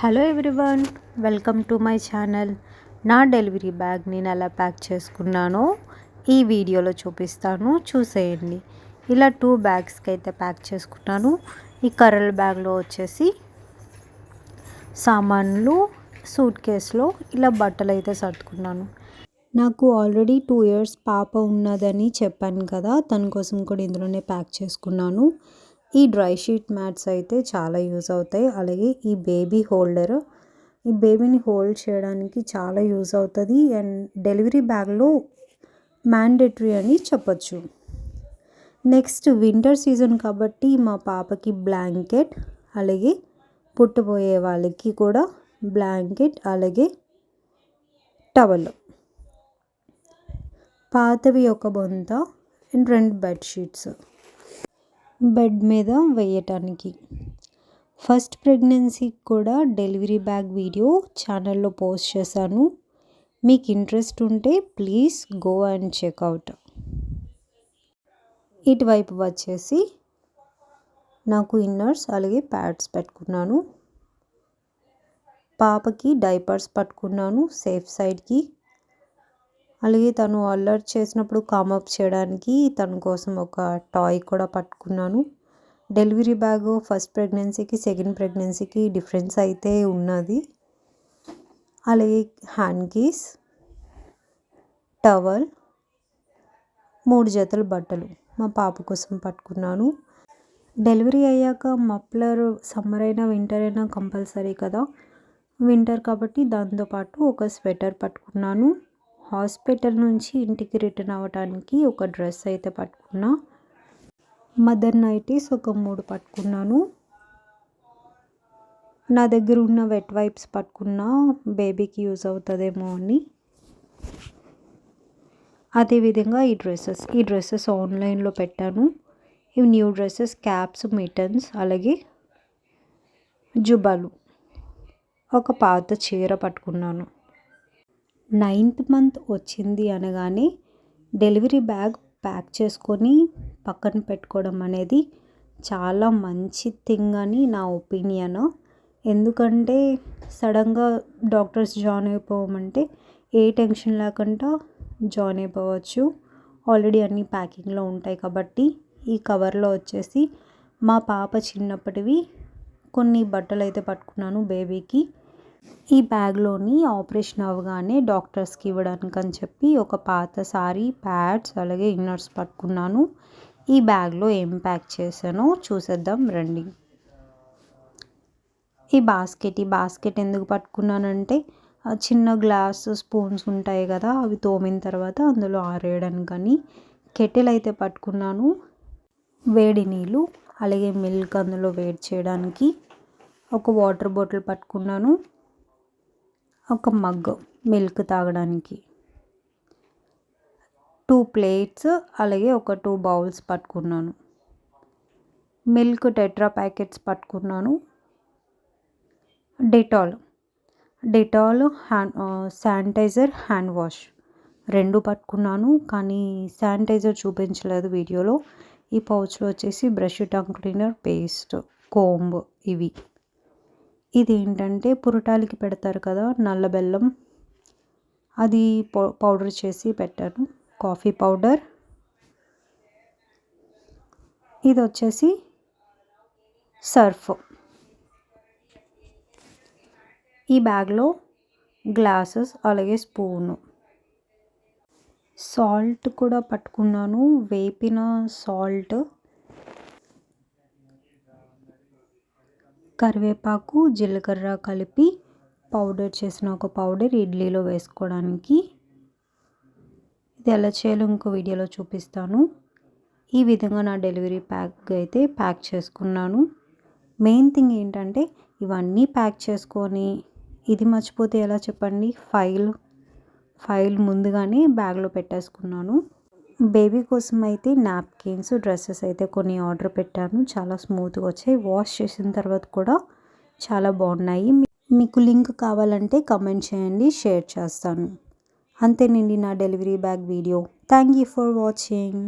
Hello everyone welcome to my channel. నా delivery bag నేను ఎలా ప్యాక్ చేసుకున్నానో ఈ వీడియోలో చూపిస్తాను. చూసేయండి. ఇలా టూ బ్యాగ్స్కి అయితే ప్యాక్ చేసుకున్నాను. ఈ కర్రల బ్యాగ్లో వచ్చేసి సామాన్లు సూట్ కేసులో ఇలా బట్టలు అయితే సర్దుకున్నాను. నాకు ఆల్రెడీ టూ ఇయర్స్ పాప ఉన్నదని చెప్పాను కదా తన కోసం కూడా ఇందులోనే ప్యాక్ చేసుకున్నాను. ఈ డ్రై షీట్ మ్యాట్స్ అయితే చాలా యూజ్ అవుతాయి. అలాగే ఈ బేబీ హోల్డరు ఈ బేబీని హోల్డ్ చేయడానికి చాలా యూజ్ అవుతుంది. అండ్ డెలివరీ బ్యాగ్లో మ్యాండేటరీ అని చెప్పచ్చు. నెక్స్ట్ వింటర్ సీజన్ కాబట్టి మా పాపకి బ్లాంకెట్ అలాగే పుట్టబోయే వాళ్ళకి కూడా బ్లాంకెట్ అలాగే టవల్. పాతవి ఒక బొంత అండ్ రెండు బెడ్షీట్స్ బెడ్ మీద వేయటానికి. ఫస్ట్ ప్రెగ్నెన్సీకి కూడా డెలివరీ బ్యాగ్ వీడియో ఛానల్లో పోస్ట్ చేశాను. మీకు ఇంట్రెస్ట్ ఉంటే ప్లీజ్ గో అండ్ చెక్అవుట్ ఇటువైపు వచ్చేసి నాకు ఇన్నర్స్ అలాగే ప్యాడ్స్ పెట్టుకున్నాను. పాపకి డైపర్స్ పట్టుకున్నాను సేఫ్ సైడ్కి. అలాగే తను అల్లరి చేసినప్పుడు కామప్ చేయడానికి తన కోసం ఒక టాయ్ కూడా పట్టుకున్నాను. డెలివరీ బ్యాగ్ ఫస్ట్ ప్రెగ్నెన్సీకి సెకండ్ ప్రెగ్నెన్సీకి డిఫరెన్స్ అయితే ఉన్నది. అలాగే హ్యాండ్ కీస్ టవల్ మూడు జతలు బట్టలు మా పాప కోసం పట్టుకున్నాను. డెలివరీ అయ్యాక మఫ్లర్ సమ్మర్ అయినా వింటర్ అయినా కంపల్సరీ కదా. వింటర్ కాబట్టి దాంతోపాటు ఒక స్వెటర్ పట్టుకున్నాను. హాస్పిటల్ నుంచి ఇంటికి రిటర్న్ అవ్వడానికి ఒక డ్రెస్ అయితే పట్టుకున్నా. మదర్ నైటీస్ ఒక మూడు పట్టుకున్నాను. నా దగ్గర ఉన్న వెట్ వైప్స్ పట్టుకున్నా బేబీకి యూజ్ అవుతుందేమో అని. అదేవిధంగా ఈ డ్రెస్సెస్ ఈ డ్రెస్సెస్ ఆన్లైన్లో పెట్టాను. ఇవి న్యూ డ్రెస్సెస్ క్యాప్స్ మిటన్స్ అలాగే జుబాలు. ఒక పాత చీర పట్టుకున్నాను. నైన్త్ మంత్ వచ్చింది అనగానే డెలివరీ బ్యాగ్ ప్యాక్ చేసుకొని పక్కన పెట్టుకోవడం అనేది చాలా మంచి థింగ్ అని నా ఒపీనియన్. ఎందుకంటే సడన్గా డాక్టర్స్ జాయిన్ అయిపోవమంటే ఏ టెన్షన్ లేకుండా జాయిన్ అయిపోవచ్చు. ఆల్రెడీ అన్ని ప్యాకింగ్లో ఉంటాయి కాబట్టి ఈ కవర్లో వచ్చేసి మా పాప చిన్నప్పటివి కొన్ని బట్టలు అయితే పట్టుకున్నాను బేబీకి. ఈ బ్యాగ్లోని ఆపరేషన్ అవ్వగానే డాక్టర్స్కి ఇవ్వడానికి అని చెప్పి ఒక పాత సారీ ప్యాడ్స్ అలాగే ఇన్నర్స్ పట్టుకున్నాను. ఈ బ్యాగ్లో ఏం ప్యాక్ చేశానో చూసేద్దాం రండి. ఈ బాస్కెట్ ఈ బాస్కెట్ ఎందుకు పట్టుకున్నానంటే చిన్న గ్లాస్ స్పూన్స్ ఉంటాయి కదా అవి తోమిన తర్వాత అందులో ఆరేయడానికని కెటిల్ అయితే పట్టుకున్నాను. వేడి నీళ్ళు అలాగే మిల్క్ అందులో వేడి చేయడానికి ఒక వాటర్ బాటిల్ పట్టుకున్నాను. ఒక మగ్ మిల్క్ తాగడానికి. టూ ప్లేట్స్ అలాగే ఒక టూ బౌల్స్ పట్టుకున్నాను. మిల్క్ టెట్రా ప్యాకెట్స్ పట్టుకున్నాను. Dettol. Dettol hand sanitiser hand wash రెండు పట్టుకున్నాను. కానీ శానిటైజర్ చూపించలేదు వీడియోలో. ఈ పౌచ్లో వచ్చేసి brush tongue cleaner paste comb ఇవి. ఇది ఏంటంటే పురటాలకి పెడతారు కదా నల్ల బెల్లం. అది పౌడర్ చేసి పెట్టాను. Coffee powder. ఇది వచ్చేసి సర్ఫ్. ఈ బ్యాగ్లో గ్లాసెస్ అలాగే స్పూను. సాల్ట్ కూడా పట్టుకున్నాను. వేపిన సాల్ట్. కరివేపాకు జీలకర్ర కలిపి పౌడర్ చేసిన ఒక పౌడర్ ఇడ్లీలో వేసుకోవడానికి. ఇది ఎలా చేయాలో ఇంకో వీడియోలో చూపిస్తాను. ఈ విధంగా నా డెలివరీ ప్యాక్ అయితే ప్యాక్ చేసుకున్నాను. మెయిన్ థింగ్ ఏంటంటే ఇవన్నీ ప్యాక్ చేసుకొని ఇది మర్చిపోతే ఎలా చెప్పండి? ఫైల్ ఫైల్ ముందుగానే బ్యాగ్లో పెట్టేసుకున్నాను. బేబీ కోసం అయితే నాప్కిన్స్ డ్రెస్సెస్ అయితే కొన్ని ఆర్డర్ పెట్టాను. చాలా స్మూత్గా వచ్చాయి. వాష్ చేసిన తర్వాత కూడా చాలా బాగున్నాయి. మీకు లింక్ కావాలంటే కమెంట్ చేయండి షేర్ చేస్తాను. అంతేనండి నా delivery bag video. Thank you for watching.